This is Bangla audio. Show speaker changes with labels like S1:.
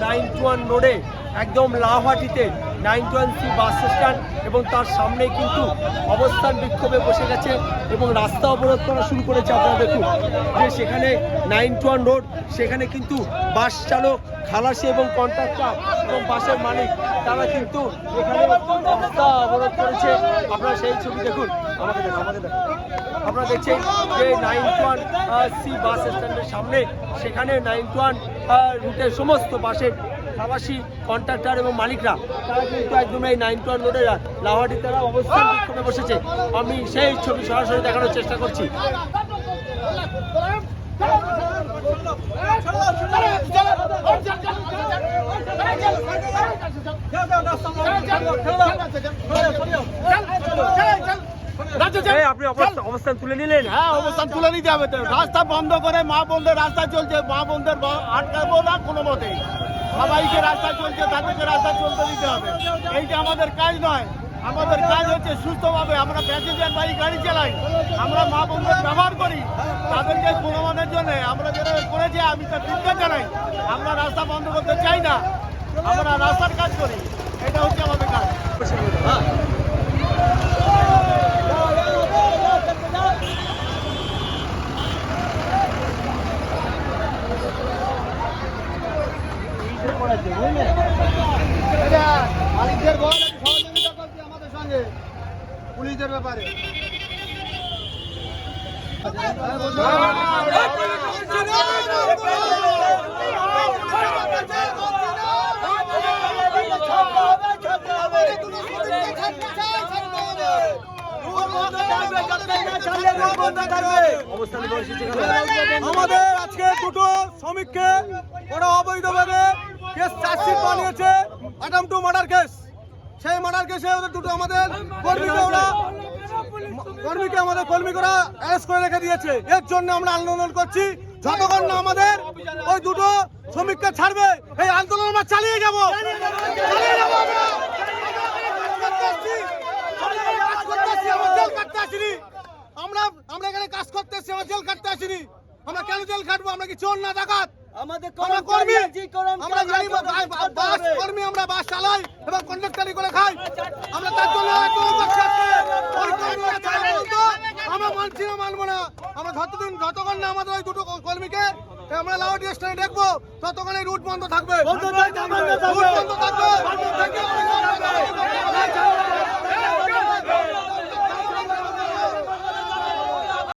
S1: নাইন টু ওয়ান রোডে একদম লাহাটিতে nine two one C bus stand এবং তার সামনেই কিন্তু অবস্থান বিক্ষোভে বসে গেছে এবং রাস্তা অবরোধ করা শুরু করেছে আপনারা দেখুন। যে সেখানে নাইন ওয়ান রোড, সেখানে কিন্তু বাস চালক, খালাসি এবং কন্ট্রাক্টর এবং বাসের মালিক, তারা কিন্তু এখানে রাস্তা অবরোধ করেছে। আপনারা সেই ছবি দেখুন। আমাকে দেখুন আমাকে দেখুন। আপনারা দেখছেন যে নাইন ওয়ান সি বাস স্ট্যান্ডের সামনে, সেখানে নাইন ওয়ান রুটের সমস্ত বাসের খালাসি কন্ট্রাক্টর এবং মালিকরা তারা কিন্তু একদম এই নাইন ওয়ান রোডের লাহাটি তারা অবস্থান বিক্ষোভে বসেছে। আমি সেই ছবি সরাসরি দেখানোর চেষ্টা করছি। এই, আপনি অবস্থা- অবস্থান তুলে নিলেন।
S2: হ্যাঁ অবস্থান তুলে নিতে হবে তো। রাস্তা বন্ধ করে মা বোনদের রাস্তা চলছে। মা বোনদের ব- আটকাবো না কোনো মতেই। সবাইকে রাস্তা চলছে তাদেরকে রাস্তা চলতে দিতে হবে। এইটা আমাদের কাজ নয়। আমাদের কাজ হচ্ছে সুস্থভাবে আমরা প্যাসেঞ্জার বাড়ি, গাড়ি চালাই। আমরা মা বোনদের ব্যবহার করি। তাদেরকে গুণমানের জন্য আমরা যেটা করেছি, আমি তার চিন্তা জানাই। আমরা রাস্তা বন্ধ করতে চাই না। আমরা রাস্তার কাজ করি। এটা হচ্ছে আমাদের কাজ। আমাদের আজকে দুটো শ্রমিককে ওরা অ্যাটাম টু মার্ডার কেস সেই মার্ডার কেসে ওদের দুটো আমাদের কর্মীকে ওরা কর্মীকে আমাদের কর্মীরা অ্যারেস্ট করে রেখে দিয়েছে। এর জন্য আমরা আন্দোলন করছি। যতক্ষণ না আমাদের ওই দুটো শ্রমিককে ছাড়বে এই আন্দোলন আমরা চালিয়ে যাব। চালিয়ে যাব আমরা। কাজ করতে আসছি, আমরা জেল কাটতে আসিনি। আমরা আমরা এখানে কাজ করতে এসেছি আমরা জেল কাটতে আসিনি। আমরা কেন জেল কাটবো? আমরা কি চোর না ডাকাত?
S1: আমাদের
S2: কর্মী। আমরা বা- বাস কর্মী আমরা বাস চালাই এবং কন্ডাক্টারি করে খাই। আমরা তার জন্য আমরা মানছি না মানবো না। আমরা যতদিন যতক্ষণ না আমাদের ওই দুটো কর্মীকে আমরা লাউড স্ট্যান্ডে দেখব ততক্ষণ এই রুট বন্ধ থাকবে। রুট বন্ধ থাকবে।